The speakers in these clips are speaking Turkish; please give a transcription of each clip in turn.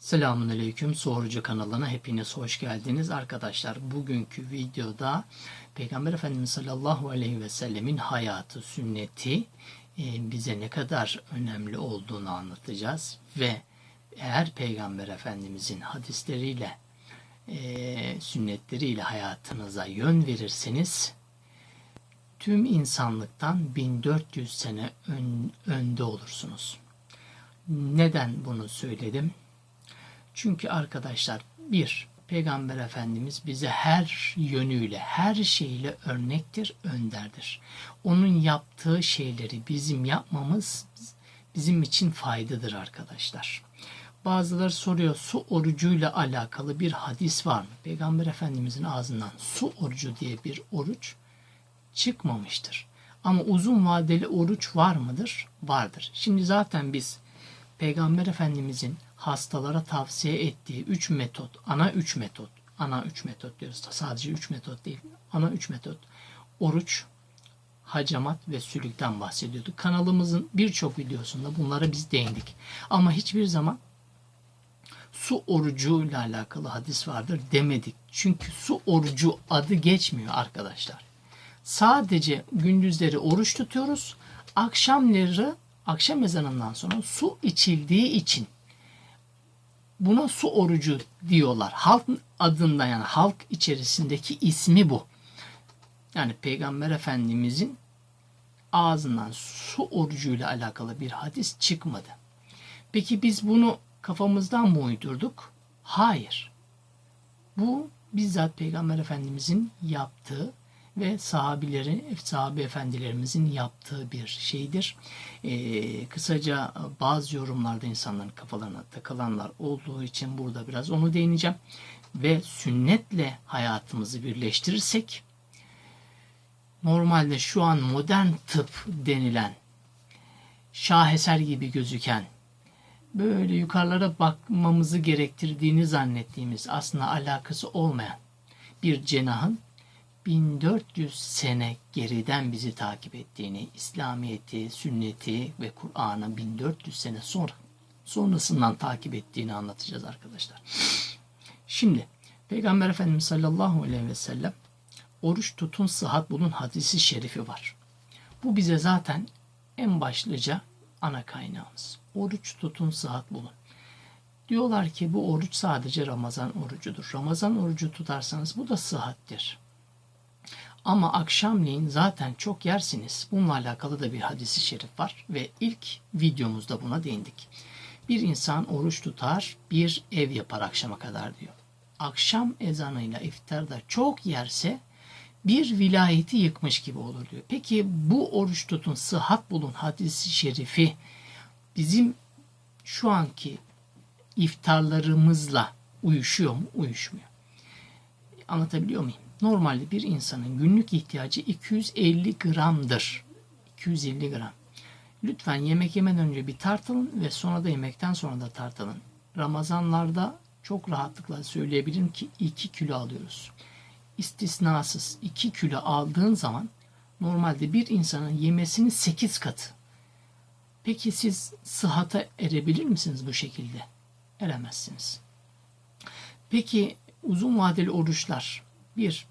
Selamun Aleyküm Sorucu kanalına hepiniz hoş geldiniz arkadaşlar. Bugünkü videoda Peygamber Efendimiz sallallahu aleyhi ve sellemin hayatı, sünneti e, bize ne kadar önemli olduğunu anlatacağız. Ve eğer Peygamber Efendimizin hadisleriyle, e, sünnetleriyle hayatınıza yön verirseniz tüm insanlıktan 1400 sene ön- önde olursunuz. Neden bunu söyledim? Çünkü arkadaşlar bir Peygamber Efendimiz bize her yönüyle, her şeyle örnektir, önderdir. Onun yaptığı şeyleri bizim yapmamız bizim için faydadır arkadaşlar. Bazıları soruyor su orucuyla alakalı bir hadis var mı? Peygamber Efendimizin ağzından su orucu diye bir oruç çıkmamıştır. Ama uzun vadeli oruç var mıdır? Vardır. Şimdi zaten biz Peygamber Efendimizin hastalara tavsiye ettiği 3 metot, ana 3 metot, ana 3 metot diyoruz. Sadece 3 metot değil, ana 3 metot. Oruç, hacamat ve sülükten bahsediyorduk. Kanalımızın birçok videosunda bunlara biz değindik. Ama hiçbir zaman su orucuyla alakalı hadis vardır demedik. Çünkü su orucu adı geçmiyor arkadaşlar. Sadece gündüzleri oruç tutuyoruz. Akşamları akşam ezanından sonra su içildiği için buna su orucu diyorlar. Halk adında yani halk içerisindeki ismi bu. Yani Peygamber Efendimizin ağzından su orucuyla alakalı bir hadis çıkmadı. Peki biz bunu kafamızdan mı uydurduk? Hayır. Bu bizzat Peygamber Efendimizin yaptığı ve sahabilerin, sahabe efendilerimizin yaptığı bir şeydir. Ee, kısaca bazı yorumlarda insanların kafalarına takılanlar olduğu için burada biraz onu değineceğim. Ve sünnetle hayatımızı birleştirirsek normalde şu an modern tıp denilen şaheser gibi gözüken böyle yukarılara bakmamızı gerektirdiğini zannettiğimiz aslında alakası olmayan bir cenahın 1400 sene geriden bizi takip ettiğini, İslamiyet'i, sünneti ve Kur'an'ı 1400 sene sonra sonrasından takip ettiğini anlatacağız arkadaşlar. Şimdi Peygamber Efendimiz sallallahu aleyhi ve sellem oruç tutun sıhhat bulun hadisi şerifi var. Bu bize zaten en başlıca ana kaynağımız. Oruç tutun sıhhat bulun. Diyorlar ki bu oruç sadece Ramazan orucudur. Ramazan orucu tutarsanız bu da sıhhattir. Ama akşamleyin zaten çok yersiniz. Bununla alakalı da bir hadisi şerif var ve ilk videomuzda buna değindik. Bir insan oruç tutar, bir ev yapar akşama kadar diyor. Akşam ezanıyla iftarda çok yerse bir vilayeti yıkmış gibi olur diyor. Peki bu oruç tutun, sıhhat bulun hadisi şerifi bizim şu anki iftarlarımızla uyuşuyor mu? Uyuşmuyor. Anlatabiliyor muyum? Normalde bir insanın günlük ihtiyacı 250 gramdır. 250 gram. Lütfen yemek yemeden önce bir tartılın ve sonra da yemekten sonra da tartılın. Ramazanlarda çok rahatlıkla söyleyebilirim ki 2 kilo alıyoruz. İstisnasız 2 kilo aldığın zaman normalde bir insanın yemesinin 8 katı. Peki siz sıhhata erebilir misiniz bu şekilde? Eremezsiniz. Peki uzun vadeli oruçlar bir,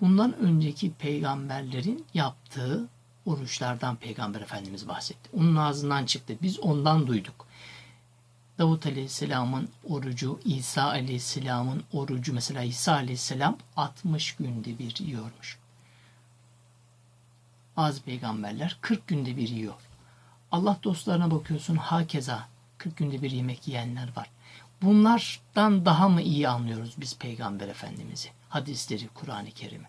bundan önceki peygamberlerin yaptığı oruçlardan Peygamber Efendimiz bahsetti. Onun ağzından çıktı. Biz ondan duyduk. Davut Aleyhisselam'ın orucu, İsa Aleyhisselam'ın orucu mesela İsa Aleyhisselam 60 günde bir yiyormuş. Bazı peygamberler 40 günde bir yiyor. Allah dostlarına bakıyorsun hakeza 40 günde bir yemek yiyenler var. Bunlardan daha mı iyi anlıyoruz biz Peygamber Efendimiz'i? Hadisleri, Kur'an-ı Kerim'i.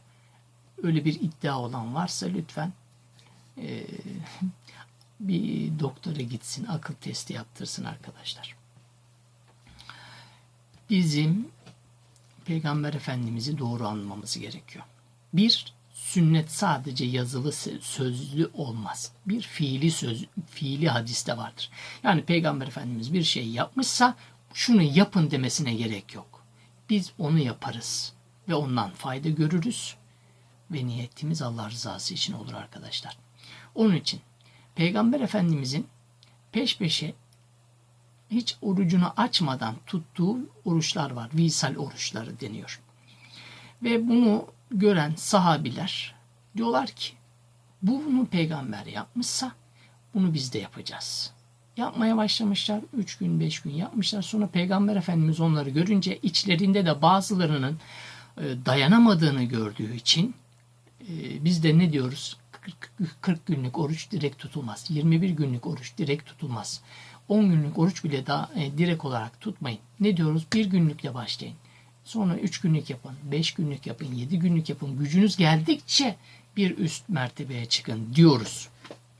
Öyle bir iddia olan varsa lütfen e, bir doktora gitsin, akıl testi yaptırsın arkadaşlar. Bizim Peygamber Efendimiz'i doğru anlamamız gerekiyor. Bir, sünnet sadece yazılı sözlü olmaz. Bir fiili söz, fiili hadiste vardır. Yani Peygamber Efendimiz bir şey yapmışsa şunu yapın demesine gerek yok. Biz onu yaparız ve ondan fayda görürüz ve niyetimiz Allah rızası için olur arkadaşlar. Onun için Peygamber Efendimizin peş peşe hiç orucunu açmadan tuttuğu oruçlar var. Visal oruçları deniyor. Ve bunu gören sahabiler diyorlar ki bu bunu peygamber yapmışsa bunu biz de yapacağız. Yapmaya başlamışlar. Üç gün, beş gün yapmışlar. Sonra peygamber efendimiz onları görünce içlerinde de bazılarının e, dayanamadığını gördüğü için e, biz de ne diyoruz? 40, 40 günlük oruç direkt tutulmaz. 21 günlük oruç direkt tutulmaz. 10 günlük oruç bile daha e, direkt olarak tutmayın. Ne diyoruz? Bir günlükle başlayın. Sonra 3 günlük yapın, 5 günlük yapın, 7 günlük yapın. Gücünüz geldikçe bir üst mertebeye çıkın diyoruz.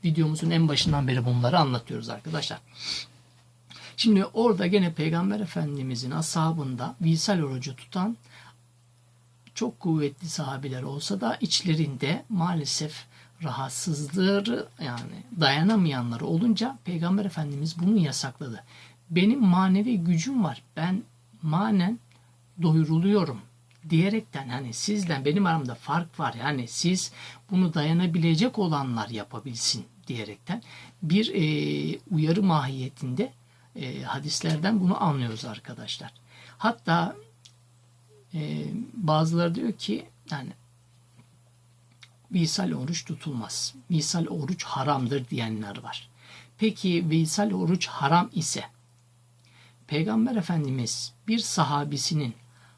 Videomuzun en başından beri bunları anlatıyoruz arkadaşlar. Şimdi orada gene Peygamber Efendimizin ashabında visal orucu tutan çok kuvvetli sahabiler olsa da içlerinde maalesef rahatsızlığı yani dayanamayanları olunca Peygamber Efendimiz bunu yasakladı. Benim manevi gücüm var. Ben manen doyuruluyorum diyerekten hani sizden benim aramda fark var. Yani siz bunu dayanabilecek olanlar yapabilsin diyerekten bir e, uyarı mahiyetinde e, hadislerden bunu anlıyoruz arkadaşlar. Hatta e, bazıları diyor ki yani visal oruç tutulmaz. Visal oruç haramdır diyenler var. Peki visal oruç haram ise Peygamber Efendimiz bir sahabisinin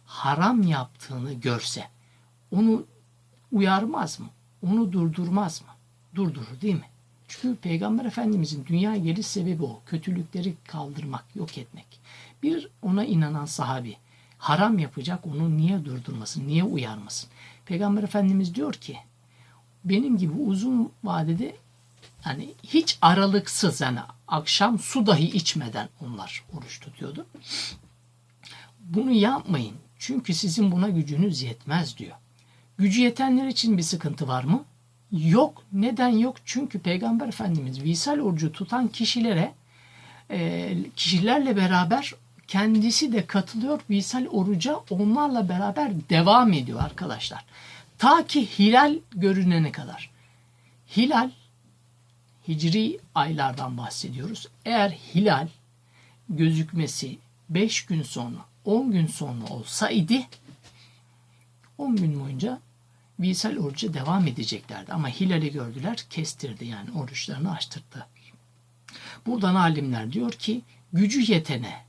haram yaptığını görse onu uyarmaz mı? Onu durdurmaz mı? Durdurur değil mi? Çünkü Peygamber Efendimizin dünya geliş sebebi o. Kötülükleri kaldırmak, yok etmek. Bir ona inanan sahabi haram yapacak onu niye durdurmasın, niye uyarmasın? Peygamber Efendimiz diyor ki benim gibi uzun vadede yani hiç aralıksız yani akşam su dahi içmeden onlar oruç tutuyordu. Bunu yapmayın. Çünkü sizin buna gücünüz yetmez diyor. Gücü yetenler için bir sıkıntı var mı? Yok. Neden yok? Çünkü Peygamber Efendimiz visal orucu tutan kişilere e, kişilerle beraber kendisi de katılıyor visal oruca onlarla beraber devam ediyor arkadaşlar. Ta ki hilal görünene kadar. Hilal hicri aylardan bahsediyoruz. Eğer hilal gözükmesi 5 gün sonra 10 gün sonra olsaydı 10 gün boyunca visal oruca devam edeceklerdi. Ama hilali gördüler kestirdi yani oruçlarını açtırdı. Buradan alimler diyor ki gücü yetene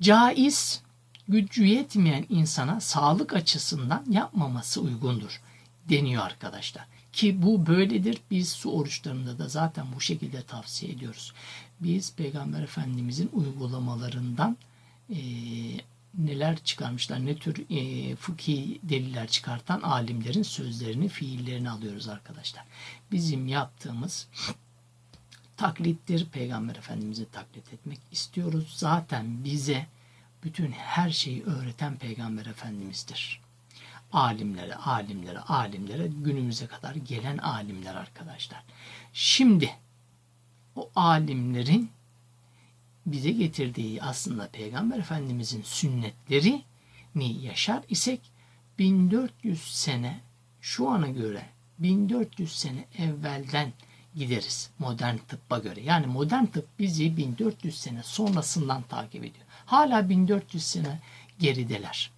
caiz gücü yetmeyen insana sağlık açısından yapmaması uygundur deniyor arkadaşlar. Ki bu böyledir. Biz su oruçlarında da zaten bu şekilde tavsiye ediyoruz. Biz Peygamber Efendimizin uygulamalarından e, neler çıkarmışlar, ne tür e, fıkhi deliller çıkartan alimlerin sözlerini, fiillerini alıyoruz arkadaşlar. Bizim yaptığımız taklittir. Peygamber Efendimiz'i taklit etmek istiyoruz. Zaten bize bütün her şeyi öğreten Peygamber Efendimiz'dir. Alimlere, alimlere, alimlere günümüze kadar gelen alimler arkadaşlar. Şimdi o alimlerin bize getirdiği aslında Peygamber Efendimizin sünnetleri ni yaşar isek 1400 sene şu ana göre 1400 sene evvelden gideriz modern tıbba göre. Yani modern tıp bizi 1400 sene sonrasından takip ediyor. Hala 1400 sene gerideler.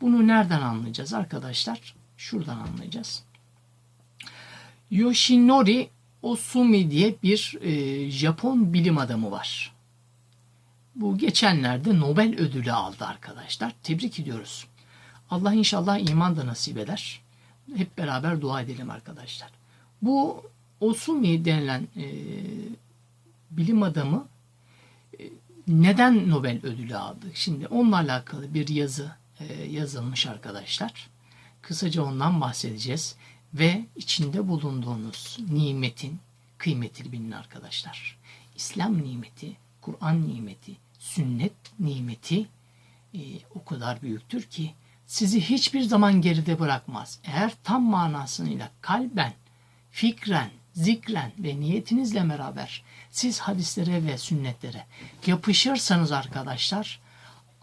Bunu nereden anlayacağız arkadaşlar? Şuradan anlayacağız. Yoshinori Osumi diye bir e, Japon bilim adamı var. Bu geçenlerde Nobel ödülü aldı arkadaşlar. Tebrik ediyoruz. Allah inşallah iman da nasip eder. Hep beraber dua edelim arkadaşlar. Bu Osumi denilen e, bilim adamı e, neden Nobel ödülü aldı? Şimdi onunla alakalı bir yazı e, yazılmış arkadaşlar. Kısaca ondan bahsedeceğiz ve içinde bulunduğunuz nimetin kıymetini bilin arkadaşlar. İslam nimeti, Kur'an nimeti, sünnet nimeti e, o kadar büyüktür ki sizi hiçbir zaman geride bırakmaz. Eğer tam manasıyla kalben, fikren, zikren ve niyetinizle beraber siz hadislere ve sünnetlere yapışırsanız arkadaşlar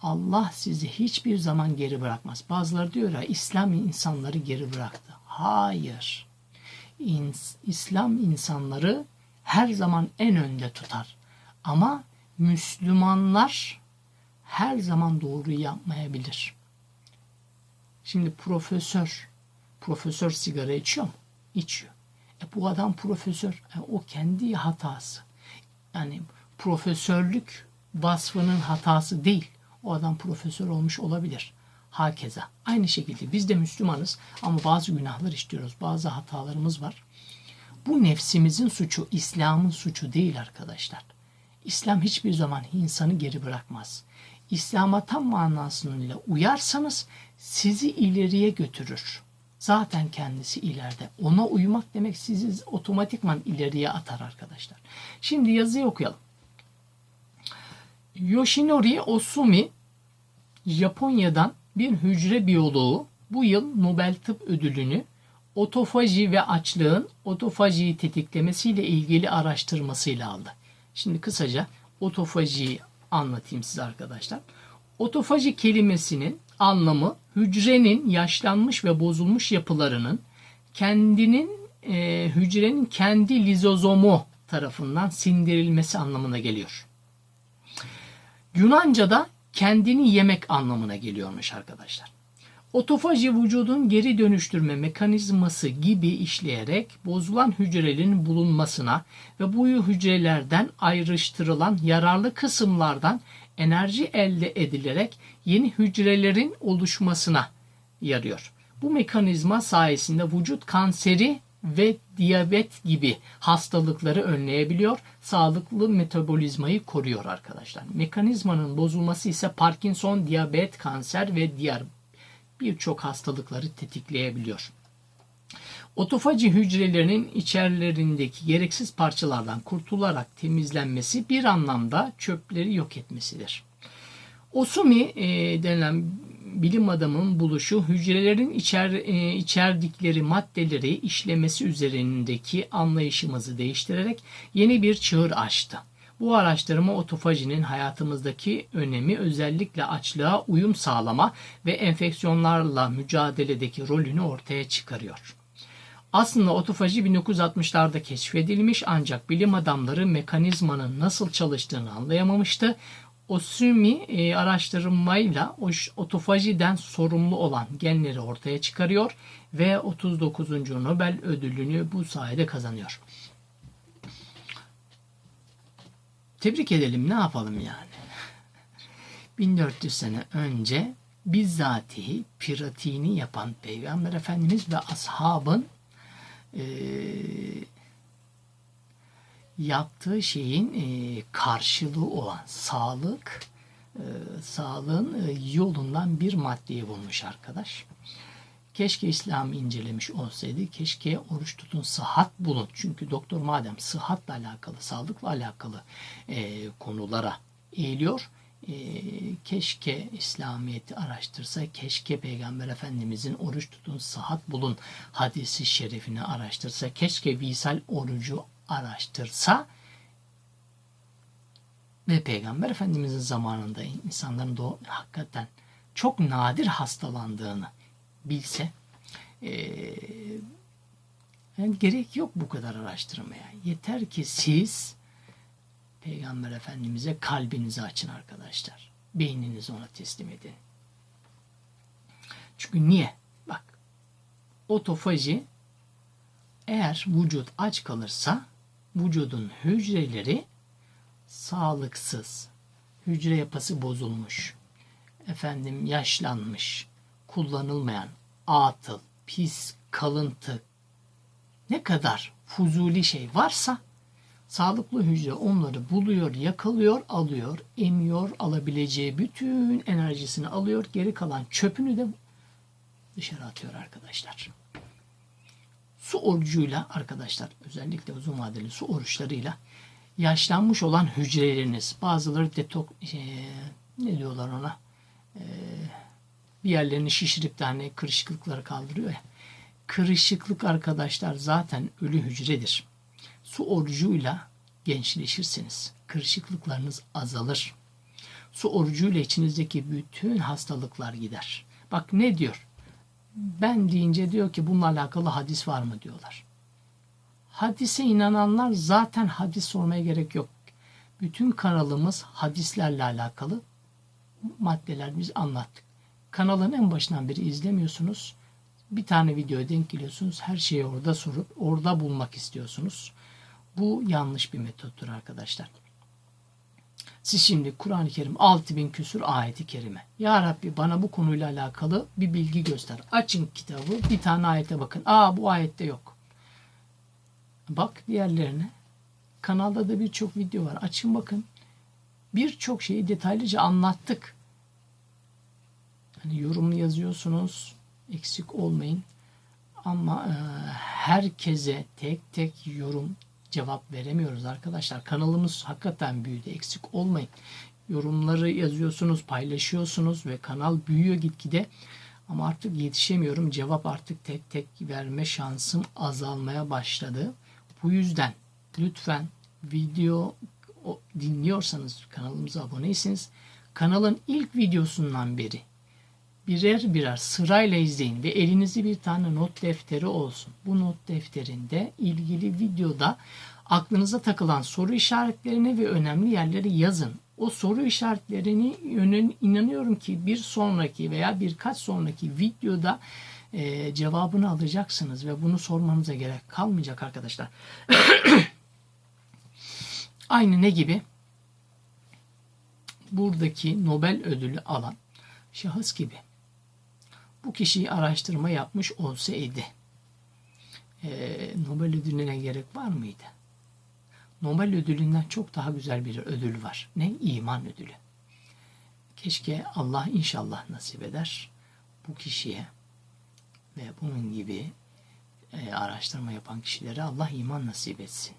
Allah sizi hiçbir zaman geri bırakmaz. Bazıları diyor ya İslam insanları geri bıraktı. Hayır. İns İslam insanları her zaman en önde tutar. Ama Müslümanlar her zaman doğruyu yapmayabilir. Şimdi profesör, profesör sigara içiyor mu? İçiyor. E bu adam profesör. E o kendi hatası. Yani profesörlük vasfının hatası değil. O adam profesör olmuş olabilir. Hakeza. Aynı şekilde biz de Müslümanız ama bazı günahlar işliyoruz. Bazı hatalarımız var. Bu nefsimizin suçu, İslam'ın suçu değil arkadaşlar. İslam hiçbir zaman insanı geri bırakmaz. İslam'a tam manasıyla uyarsanız sizi ileriye götürür. Zaten kendisi ileride. Ona uymak demek sizi otomatikman ileriye atar arkadaşlar. Şimdi yazıyı okuyalım. Yoshinori Osumi Japonya'dan bir hücre biyoloğu bu yıl Nobel Tıp Ödülünü otofaji ve açlığın otofajiyi tetiklemesiyle ilgili araştırmasıyla aldı. Şimdi kısaca otofajiyi anlatayım size arkadaşlar. Otofaji kelimesinin anlamı hücrenin yaşlanmış ve bozulmuş yapılarının kendinin e, hücrenin kendi lizozomu tarafından sindirilmesi anlamına geliyor. Yunanca'da kendini yemek anlamına geliyormuş arkadaşlar. Otofaji vücudun geri dönüştürme mekanizması gibi işleyerek bozulan hücrelerin bulunmasına ve bu hücrelerden ayrıştırılan yararlı kısımlardan enerji elde edilerek yeni hücrelerin oluşmasına yarıyor. Bu mekanizma sayesinde vücut kanseri ve diyabet gibi hastalıkları önleyebiliyor. Sağlıklı metabolizmayı koruyor arkadaşlar. Mekanizmanın bozulması ise Parkinson, diyabet, kanser ve diğer birçok hastalıkları tetikleyebiliyor. Otofaji hücrelerinin içerilerindeki gereksiz parçalardan kurtularak temizlenmesi bir anlamda çöpleri yok etmesidir. Osumi e, denilen bilim adamının buluşu hücrelerin içer, e, içerdikleri maddeleri işlemesi üzerindeki anlayışımızı değiştirerek yeni bir çığır açtı. Bu araştırma otofajinin hayatımızdaki önemi özellikle açlığa uyum sağlama ve enfeksiyonlarla mücadeledeki rolünü ortaya çıkarıyor. Aslında otofaji 1960'larda keşfedilmiş ancak bilim adamları mekanizmanın nasıl çalıştığını anlayamamıştı. Osumi e, araştırmayla otofajiden sorumlu olan genleri ortaya çıkarıyor ve 39. Nobel ödülünü bu sayede kazanıyor. Tebrik edelim ne yapalım yani. 1400 sene önce bizzatihi pratiğini yapan Peygamber Efendimiz ve ashabın e, yaptığı şeyin e, karşılığı olan sağlık e, sağlığın e, yolundan bir maddeyi bulmuş arkadaş. Keşke İslam'ı incelemiş olsaydı. Keşke oruç tutun, sıhhat bulun. Çünkü doktor madem sıhhatla alakalı, sağlıkla alakalı e, konulara eğiliyor. E, keşke İslamiyet'i araştırsa, keşke Peygamber Efendimizin oruç tutun, sıhhat bulun hadisi şerifini araştırsa, keşke visal orucu araştırsa ve Peygamber Efendimizin zamanında insanların da hakikaten çok nadir hastalandığını bilse e, yani gerek yok bu kadar araştırmaya. Yeter ki siz Peygamber Efendimiz'e kalbinizi açın arkadaşlar. Beyninizi ona teslim edin. Çünkü niye? Bak otofaji eğer vücut aç kalırsa vücudun hücreleri sağlıksız, hücre yapısı bozulmuş, efendim yaşlanmış, kullanılmayan atıl, pis, kalıntı ne kadar fuzuli şey varsa sağlıklı hücre onları buluyor, yakalıyor, alıyor, emiyor, alabileceği bütün enerjisini alıyor, geri kalan çöpünü de dışarı atıyor arkadaşlar. Su orucuyla arkadaşlar özellikle uzun vadeli su oruçlarıyla yaşlanmış olan hücreleriniz bazıları detok e, ne diyorlar ona e, bir yerlerini şişirip de hani kırışıklıkları kaldırıyor ya. Kırışıklık arkadaşlar zaten ölü hücredir. Su orucuyla gençleşirsiniz. Kırışıklıklarınız azalır. Su orucuyla içinizdeki bütün hastalıklar gider. Bak ne diyor? Ben deyince diyor ki bununla alakalı hadis var mı diyorlar. Hadise inananlar zaten hadis sormaya gerek yok. Bütün kanalımız hadislerle alakalı maddeler biz anlattık. Kanalın en başından beri izlemiyorsunuz. Bir tane videoya denk geliyorsunuz. Her şeyi orada sorup orada bulmak istiyorsunuz. Bu yanlış bir metottur arkadaşlar. Siz şimdi Kur'an-ı Kerim 6000 küsur ayeti kerime. Ya Rabbi bana bu konuyla alakalı bir bilgi göster. Açın kitabı bir tane ayete bakın. Aa bu ayette yok. Bak diğerlerine. Kanalda da birçok video var. Açın bakın. Birçok şeyi detaylıca anlattık. Hani yorum yazıyorsunuz. Eksik olmayın. Ama e, herkese tek tek yorum cevap veremiyoruz arkadaşlar. Kanalımız hakikaten büyüdü. Eksik olmayın. Yorumları yazıyorsunuz, paylaşıyorsunuz ve kanal büyüyor gitgide. Ama artık yetişemiyorum. Cevap artık tek tek verme şansım azalmaya başladı. Bu yüzden lütfen video dinliyorsanız kanalımıza aboneyseniz kanalın ilk videosundan beri birer birer sırayla izleyin ve elinizi bir tane not defteri olsun. Bu not defterinde ilgili videoda aklınıza takılan soru işaretlerini ve önemli yerleri yazın. O soru işaretlerini yönün inanıyorum ki bir sonraki veya birkaç sonraki videoda e, cevabını alacaksınız ve bunu sormanıza gerek kalmayacak arkadaşlar. Aynı ne gibi? Buradaki Nobel ödülü alan şahıs gibi. Bu kişiyi araştırma yapmış olsaydı e, Nobel ödülüne gerek var mıydı? Nobel ödülünden çok daha güzel bir ödül var. Ne? İman ödülü. Keşke Allah inşallah nasip eder bu kişiye ve bunun gibi e, araştırma yapan kişilere Allah iman nasip etsin.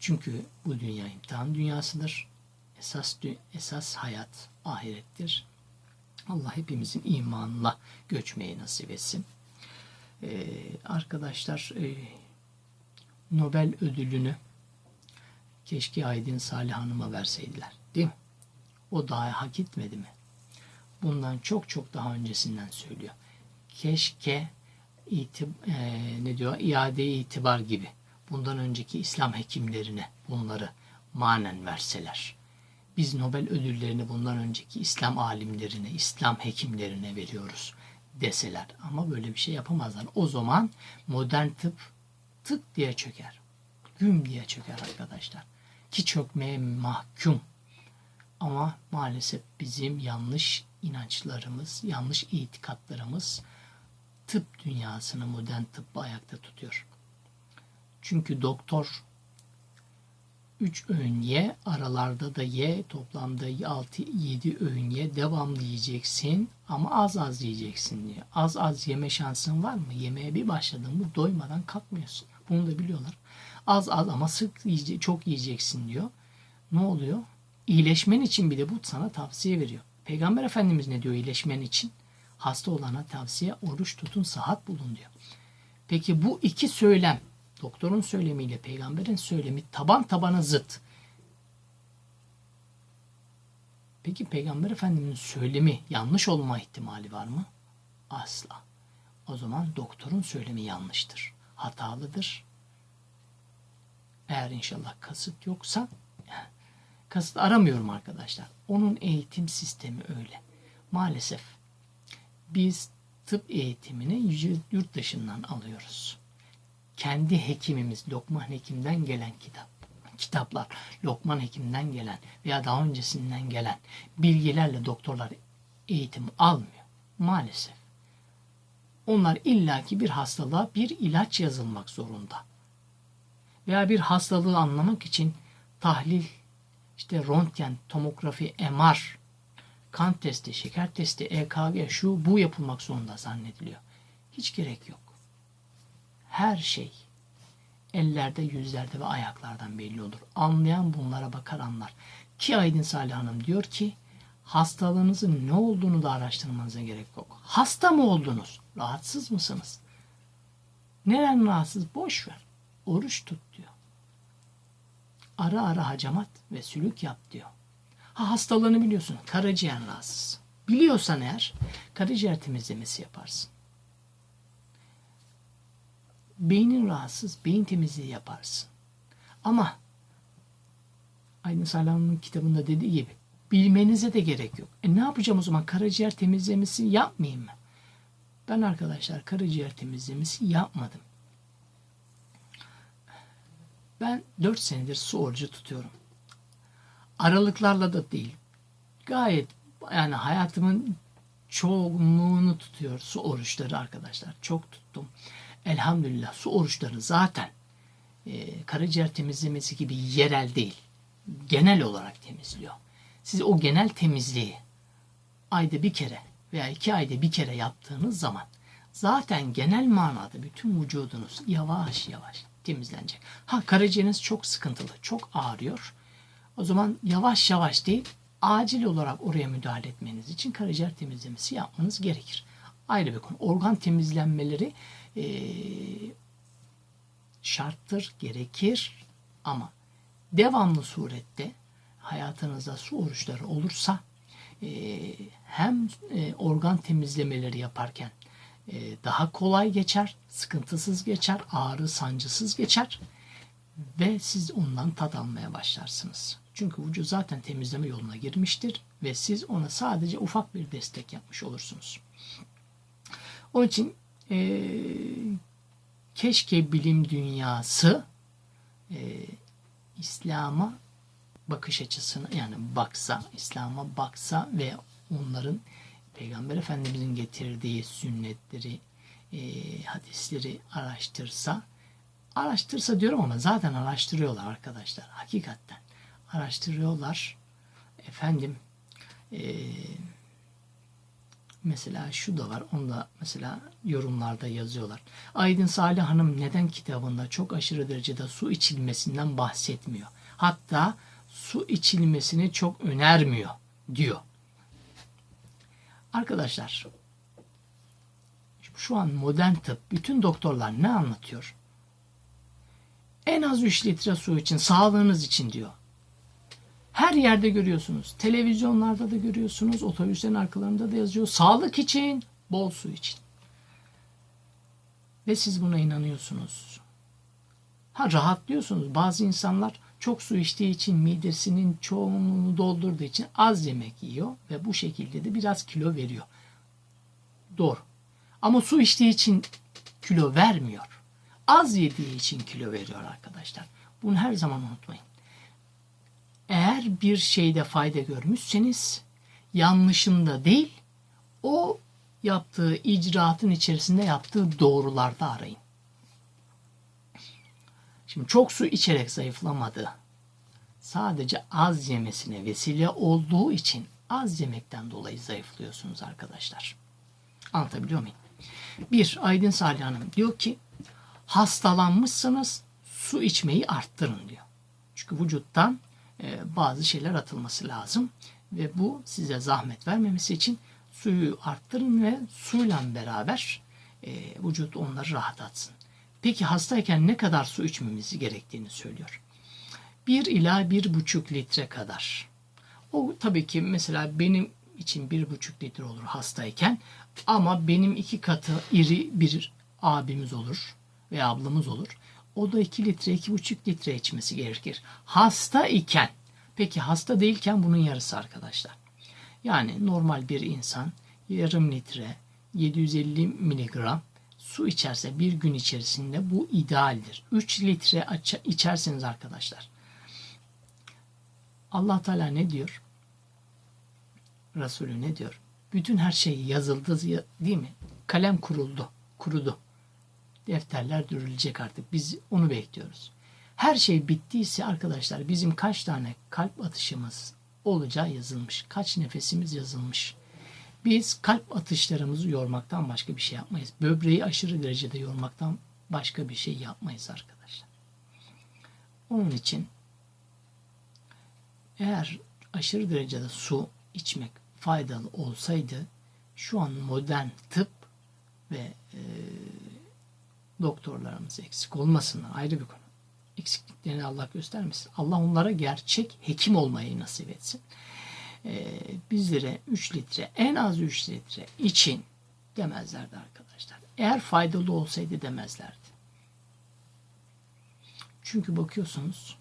Çünkü bu dünya imtihan dünyasıdır. Esas esas hayat ahirettir. Allah hepimizin imanla göçmeyi nasip etsin. Ee, arkadaşlar e, Nobel ödülünü keşke Aydın Salih Hanım'a verseydiler. Değil mi? O daha hak etmedi mi? Bundan çok çok daha öncesinden söylüyor. Keşke itib e, ne diyor? iade itibar gibi bundan önceki İslam hekimlerine bunları manen verseler. Biz Nobel ödüllerini bundan önceki İslam alimlerine, İslam hekimlerine veriyoruz deseler. Ama böyle bir şey yapamazlar. O zaman modern tıp tık diye çöker. Güm diye çöker arkadaşlar. Ki çökmeye mahkum. Ama maalesef bizim yanlış inançlarımız, yanlış itikatlarımız tıp dünyasını, modern tıbbı ayakta tutuyor. Çünkü doktor 3 öğün ye, aralarda da ye, toplamda 6-7 öğün ye, devamlı yiyeceksin ama az az yiyeceksin diye. Az az yeme şansın var mı? Yemeğe bir başladın mı doymadan kalkmıyorsun. Bunu da biliyorlar. Az az ama sık yiyece çok yiyeceksin diyor. Ne oluyor? İyileşmen için bile bu sana tavsiye veriyor. Peygamber Efendimiz ne diyor iyileşmen için? Hasta olana tavsiye oruç tutun, sahat bulun diyor. Peki bu iki söylem doktorun söylemiyle peygamberin söylemi taban tabana zıt. Peki peygamber efendimizin söylemi yanlış olma ihtimali var mı? Asla. O zaman doktorun söylemi yanlıştır. Hatalıdır. Eğer inşallah kasıt yoksa kasıt aramıyorum arkadaşlar. Onun eğitim sistemi öyle. Maalesef biz tıp eğitimini yurt dışından alıyoruz kendi hekimimiz Lokman Hekim'den gelen kitap. Kitaplar Lokman Hekim'den gelen veya daha öncesinden gelen bilgilerle doktorlar eğitim almıyor. Maalesef. Onlar illaki bir hastalığa bir ilaç yazılmak zorunda. Veya bir hastalığı anlamak için tahlil, işte röntgen, tomografi, MR, kan testi, şeker testi, EKG, şu bu yapılmak zorunda zannediliyor. Hiç gerek yok her şey ellerde, yüzlerde ve ayaklardan belli olur. Anlayan bunlara bakar anlar. Ki Aydın Salih Hanım diyor ki hastalığınızın ne olduğunu da araştırmanıza gerek yok. Hasta mı oldunuz? Rahatsız mısınız? Neren rahatsız? Boş ver. Oruç tut diyor. Ara ara hacamat ve sülük yap diyor. Ha hastalığını biliyorsun. Karaciğer rahatsız. Biliyorsan eğer karaciğer temizlemesi yaparsın. Beynin rahatsız, beyin temizliği yaparsın. Ama Aydın Salah'ın kitabında dediği gibi bilmenize de gerek yok. E ne yapacağım o zaman? Karaciğer temizlemesi yapmayayım mı? Ben arkadaşlar karaciğer temizlemesi yapmadım. Ben 4 senedir su orucu tutuyorum. Aralıklarla da değil. Gayet yani hayatımın çoğunluğunu tutuyor su oruçları arkadaşlar. Çok tuttum. Elhamdülillah su oruçları zaten e, karaciğer temizlemesi gibi yerel değil. Genel olarak temizliyor. Siz o genel temizliği ayda bir kere veya iki ayda bir kere yaptığınız zaman zaten genel manada bütün vücudunuz yavaş yavaş temizlenecek. Ha karaciğeriniz çok sıkıntılı, çok ağrıyor. O zaman yavaş yavaş değil, acil olarak oraya müdahale etmeniz için karaciğer temizlemesi yapmanız gerekir. Ayrı bir konu. Organ temizlenmeleri e, şarttır, gerekir ama devamlı surette hayatınızda su oruçları olursa e, hem e, organ temizlemeleri yaparken e, daha kolay geçer, sıkıntısız geçer, ağrı sancısız geçer ve siz ondan tad almaya başlarsınız. Çünkü vücut zaten temizleme yoluna girmiştir ve siz ona sadece ufak bir destek yapmış olursunuz. Onun için e, keşke bilim dünyası e, İslam'a bakış açısını yani baksa, İslam'a baksa ve onların Peygamber Efendimizin getirdiği sünnetleri, e, hadisleri araştırsa, araştırsa diyorum ama zaten araştırıyorlar arkadaşlar. Hakikaten araştırıyorlar. Efendim, e, mesela şu da var, onu da mesela yorumlarda yazıyorlar. Aydın Salih Hanım neden kitabında çok aşırı derecede su içilmesinden bahsetmiyor? Hatta su içilmesini çok önermiyor diyor. Arkadaşlar şu an modern tıp bütün doktorlar ne anlatıyor? En az 3 litre su için, sağlığınız için diyor. Her yerde görüyorsunuz. Televizyonlarda da görüyorsunuz. Otobüslerin arkalarında da yazıyor. Sağlık için, bol su için. Ve siz buna inanıyorsunuz. Ha rahatlıyorsunuz. Bazı insanlar çok su içtiği için midesinin çoğunluğunu doldurduğu için az yemek yiyor ve bu şekilde de biraz kilo veriyor. Doğru. Ama su içtiği için kilo vermiyor. Az yediği için kilo veriyor arkadaşlar. Bunu her zaman unutmayın. Eğer bir şeyde fayda görmüşseniz yanlışında değil o yaptığı icraatın içerisinde yaptığı doğrularda arayın. Şimdi çok su içerek zayıflamadı. Sadece az yemesine vesile olduğu için az yemekten dolayı zayıflıyorsunuz arkadaşlar. Anlatabiliyor muyum? Bir, Aydın Salih Hanım diyor ki hastalanmışsınız su içmeyi arttırın diyor. Çünkü vücuttan bazı şeyler atılması lazım ve bu size zahmet vermemesi için suyu arttırın ve suyla beraber e, vücut onları rahatlatsın. Peki hastayken ne kadar su içmemiz gerektiğini söylüyor. 1 ila 1,5 litre kadar. O tabii ki mesela benim için 1,5 litre olur hastayken ama benim iki katı iri bir abimiz olur ve ablamız olur. O da 2 litre, 2,5 litre içmesi gerekir. Hasta iken, peki hasta değilken bunun yarısı arkadaşlar. Yani normal bir insan yarım litre, 750 miligram su içerse bir gün içerisinde bu idealdir. 3 litre içerseniz arkadaşlar. Allah Teala ne diyor? Resulü ne diyor? Bütün her şey yazıldı değil mi? Kalem kuruldu, kurudu. Defterler dürülecek artık. Biz onu bekliyoruz. Her şey bittiyse arkadaşlar bizim kaç tane kalp atışımız olacağı yazılmış. Kaç nefesimiz yazılmış. Biz kalp atışlarımızı yormaktan başka bir şey yapmayız. Böbreği aşırı derecede yormaktan başka bir şey yapmayız arkadaşlar. Onun için eğer aşırı derecede su içmek faydalı olsaydı şu an modern tıp ve e, doktorlarımız eksik olmasınlar ayrı bir konu. Eksikliklerini Allah göstermesin. Allah onlara gerçek hekim olmayı nasip etsin e, bizlere 3 litre en az 3 litre için demezlerdi arkadaşlar. Eğer faydalı olsaydı demezlerdi. Çünkü bakıyorsunuz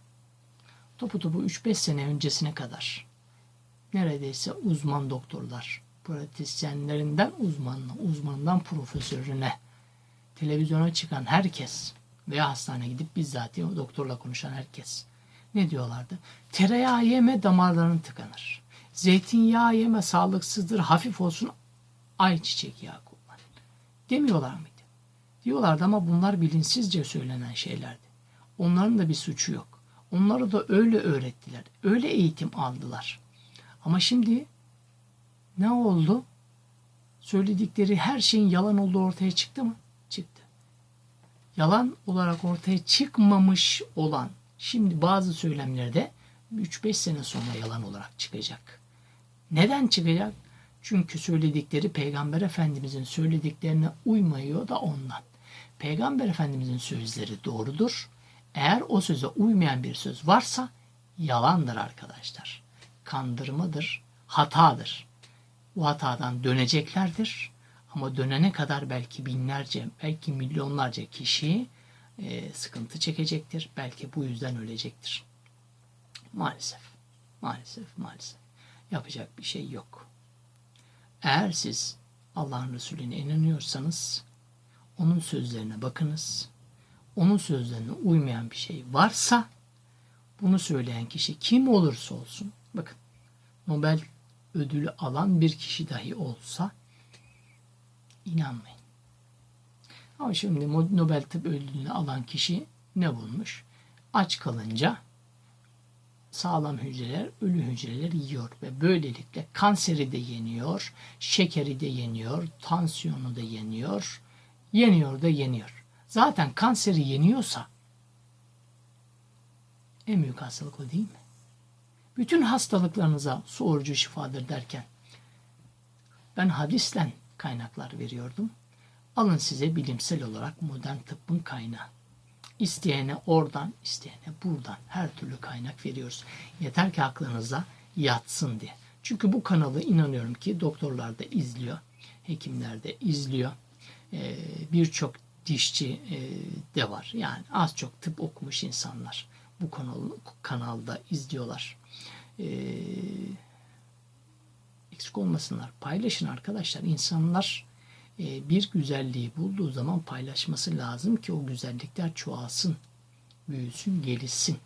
topu topu 3-5 sene öncesine kadar neredeyse uzman doktorlar, pratisyenlerinden uzmanına, uzmanından profesörüne, televizyona çıkan herkes veya hastaneye gidip bizzat doktorla konuşan herkes ne diyorlardı? Tereyağı yeme damarların tıkanır. Zeytinyağı yeme sağlıksızdır, hafif olsun ayçiçek yağı kullan. Demiyorlar mıydı? Diyorlardı ama bunlar bilinçsizce söylenen şeylerdi. Onların da bir suçu yok. Onları da öyle öğrettiler. Öyle eğitim aldılar. Ama şimdi ne oldu? Söyledikleri her şeyin yalan olduğu ortaya çıktı mı? Yalan olarak ortaya çıkmamış olan şimdi bazı söylemlerde 3-5 sene sonra yalan olarak çıkacak. Neden çıkacak? Çünkü söyledikleri Peygamber Efendimizin söylediklerine uymuyor da ondan. Peygamber Efendimizin sözleri doğrudur. Eğer o söze uymayan bir söz varsa yalandır arkadaşlar. Kandırmadır, hatadır. Bu hatadan döneceklerdir. Ama dönene kadar belki binlerce, belki milyonlarca kişi e, sıkıntı çekecektir. Belki bu yüzden ölecektir. Maalesef, maalesef, maalesef. Yapacak bir şey yok. Eğer siz Allah'ın Resulüne inanıyorsanız onun sözlerine bakınız. Onun sözlerine uymayan bir şey varsa bunu söyleyen kişi kim olursa olsun bakın Nobel ödülü alan bir kişi dahi olsa inanmayın. Ama şimdi Nobel Tıp Ödülünü alan kişi ne bulmuş? Aç kalınca sağlam hücreler ölü hücreleri yiyor ve böylelikle kanseri de yeniyor, şekeri de yeniyor, tansiyonu da yeniyor, yeniyor da yeniyor. Zaten kanseri yeniyorsa en büyük hastalık o değil mi? Bütün hastalıklarınıza su orucu şifadır derken ben hadisten kaynaklar veriyordum. Alın size bilimsel olarak modern tıbbın kaynağı. İsteyene oradan, isteyene buradan her türlü kaynak veriyoruz. Yeter ki aklınıza yatsın diye. Çünkü bu kanalı inanıyorum ki doktorlar da izliyor, hekimler de izliyor. Ee, Birçok dişçi e, de var. Yani az çok tıp okumuş insanlar bu kanalı, kanalda izliyorlar. Ee, eksik olmasınlar. Paylaşın arkadaşlar. İnsanlar e, bir güzelliği bulduğu zaman paylaşması lazım ki o güzellikler çoğalsın, büyüsün, gelişsin.